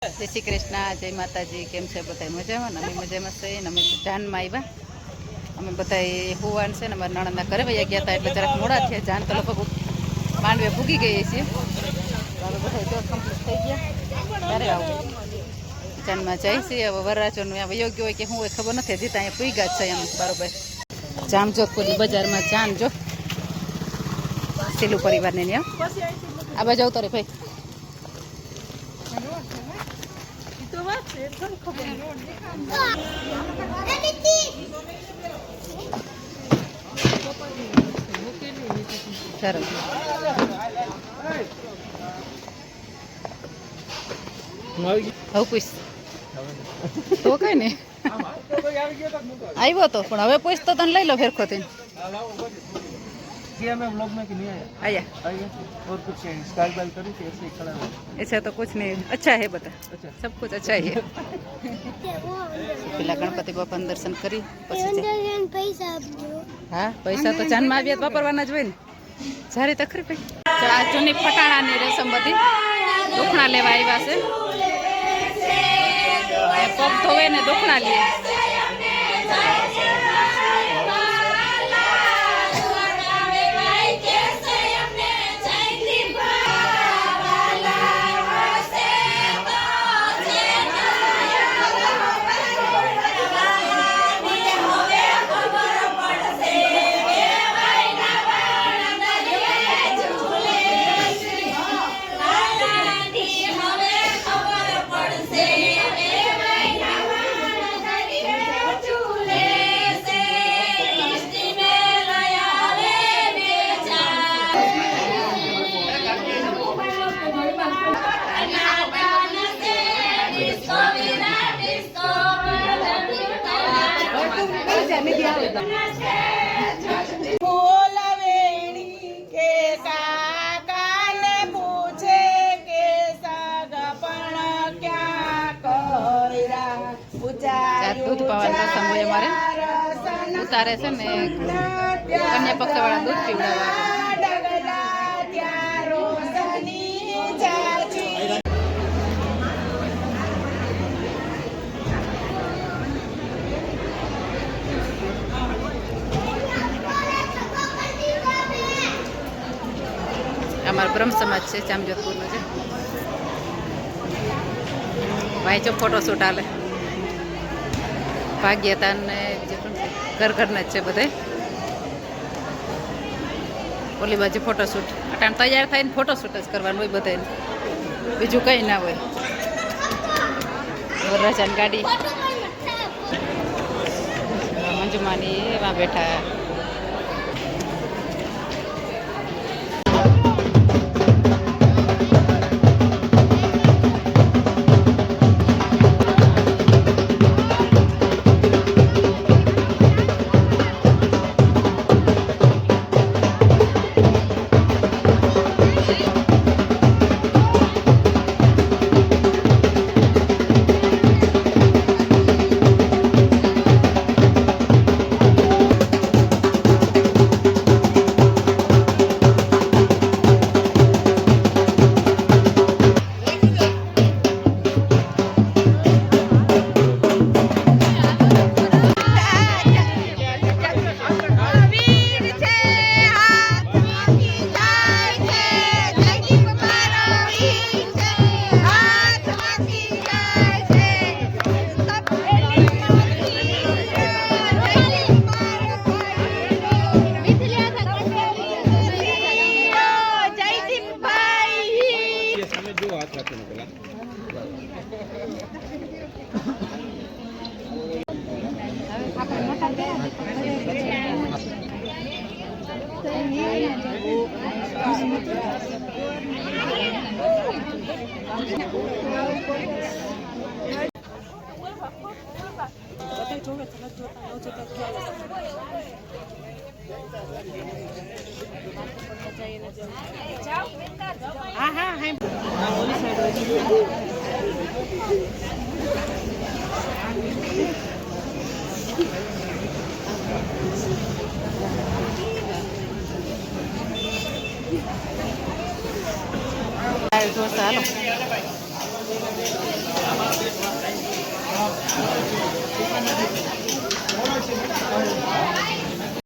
જય શ્રી કૃષ્ણ, જય માતાજી, કેમ છે બધા મજામાં અમે મજામાં છે ને અમે જાનમાં આવ્યા. અમે બધા હુવાન છે ને અમારા નણંદના ઘરે વયા ગયા હતા એટલે જરાક મોડા થયા. જાન તો લગભગ માંડવે ભૂગી ગઈ છીએ અમે બધા જો કમ્પ્લીટ થઈ ગયા. ત્યારે આવું? જાનમાં જાય છે હવે વરરાજોનું આ યોગ્ય હોય કે હું હોય ખબર નથી. હજી ત્યાં પૂઈ ગયા છે એમ, બરોબર. જામજોધપુરની બજારમાં જાન જો. સેલું પરિવારને આ બાજુ આવતો રે ભાઈ. સરસ હવે તો કઈ ને આવ્યો તો, પણ હવે પૂછ તો તને લઈ લો ફેરખો થઈને किया मैं व्लॉग में कि नहीं आया आया आया और कुछ स्टाइल बाइल करी थी ऐसे ही खड़ा हुआ ऐसा तो कुछ नहीं अच्छा है बता अच्छा सब कुछ अच्छा ही है પેલા ગણપતિ બાપાનું દર્શન કરી પછી જાય. પૈસા આપજો હા પૈસા તો જાનમાં આવ્યા તો વાપરવાના જ હોય ને સારી તકરી ભાઈ તો આ જૂની ફટાણાની રસમ બધી દુખણા લેવા આવ્યા છે એ પગ ધોવે ને દુખણા લે દૂધ પાવાની રસમ હોય અમારે ઉતારે છે ને કન્યા પક્ષવાળા દૂધ પીવડાવવા. અમારો બ્રહ્મ સમાજ છે જામજોધપુરનો છે. વાંચો ફોટોશૂટ હાલે ભાગ્યતા ને જે ઘર ઘરના જ છે બધે. ઓલી બાજુ ફોટોશૂટ અટાણ તૈયાર થઈને ફોટોશૂટ જ કરવાનું હોય બધાને બીજું કંઈ ના હોય. વરરાજાની ગાડી. મંજુમાની એવા બેઠા. હા હા હા ઢોસા હાલો